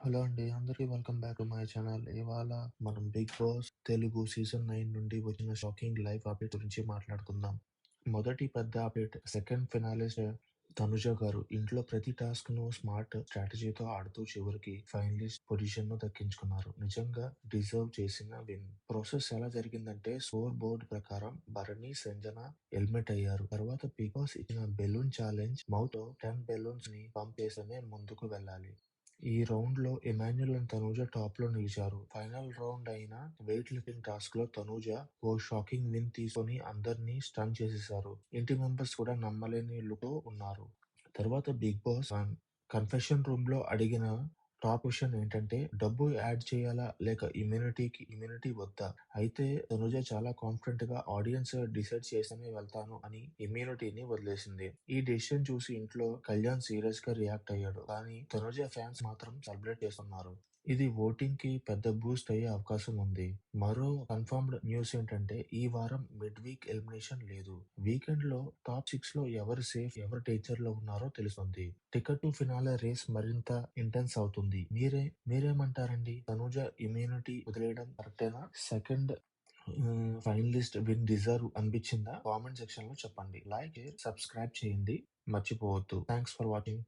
Hello అండి. అందరికి welcome back to my channel. ఇవాళ మనం 'Bigg Boss' Telugu season nine నుండి వచ్చిన షాకింగ్ లైవ్ అప్డేట్ గురించి మాట్లాడుకుందాం. మొదటి పెద్ద అప్డేట్ సెకండ్ ఫినాలిస్ట్ తనుజ గారు ఇంట్లో ప్రతి టాస్క్ను స్మార్ట్ స్ట్రాటజీతో ఆడుతూ చివరికి ఫైనలిస్ట్ పొజిషన్ను దక్కించుకున్నారు. నిజంగా డిజర్వ్ చేసిన విన్. ప్రాసెస్ ఎలా జరిగిందంటే స్కోర్ బోర్డ్ ప్రకారం భరణి, సంజన హెల్మెట్ అయ్యారు. తర్వాత బిగ్ బాస్ ఇచ్చిన బెలూన్ ఛాలెంజ్ మౌత్ టెన్ బెలూన్స్ని పంప్ చేస్తేనే ముందుకు వెళ్ళాలి. ఈ రౌండ్లో ఇమాన్యుల్ అండ్ తనూజ టాప్లో నిలిచారు. ఫైనల్ రౌండ్ అయిన వెయిట్ లిఫ్టింగ్ టాస్క్లో తనూజ ఓ షాకింగ్ విన్ తీసుకొని అందరినీ స్టన్ చేసేశారు. ఇంటి మెంబర్స్ కూడా నమ్మలేని లుక్ ఉన్నారు. తర్వాత బిగ్ బాస్ కన్ఫెషన్ రూమ్లో అడిగిన టాప్ విషయం ఏంటంటే డబ్బు యాడ్ చేయాలా లేక ఇమ్యూనిటీకి ఇమ్యూనిటీ వద్దా? అయితే తనుజ చాలా కాన్ఫిడెంట్గా ఆడియన్స్ డిసైడ్ చేస్తేనే వెళ్తాను అని ఇమ్యూనిటీని వదిలేసింది. ఈ డెసిషన్ చూసి ఇంట్లో కళ్యాణ్ సీరియస్గా రియాక్ట్ అయ్యాడు. కానీ తనుజ ఫ్యాన్స్ మాత్రం సెలబ్రేట్ చేస్తున్నారు. ఇది ఓటింగ్కి పెద్ద బూస్ట్ అయ్యే అవకాశం ఉంది. మరో కన్ఫర్మ్డ్ న్యూస్ ఏంటంటే ఈ వారం మిడ్ వీక్ ఎలిమినేషన్ లేదు. వీకెండ్లో టాప్ సిక్స్లో ఎవరు సేఫ్ ఎవరు టీచర్లో ఉన్నారో తెలుస్తుంది. టికెట్ టు ఫినాలే రేస్ మరింత ఇంటెన్స్ అవుతుంది. మీరే మీరేమంటారండి? తనుజ ఇమ్యూనిటీ వదిలేయడం కరెక్టేనా? సెకండ్ ఫైనలిస్ట్ విన్ డిజర్వ్ అనిపించిందా? కామెంట్ సెక్షన్లో చెప్పండి. లైక్, సబ్స్క్రైబ్ చేయండి మర్చిపోవద్దు. Thanks for watching.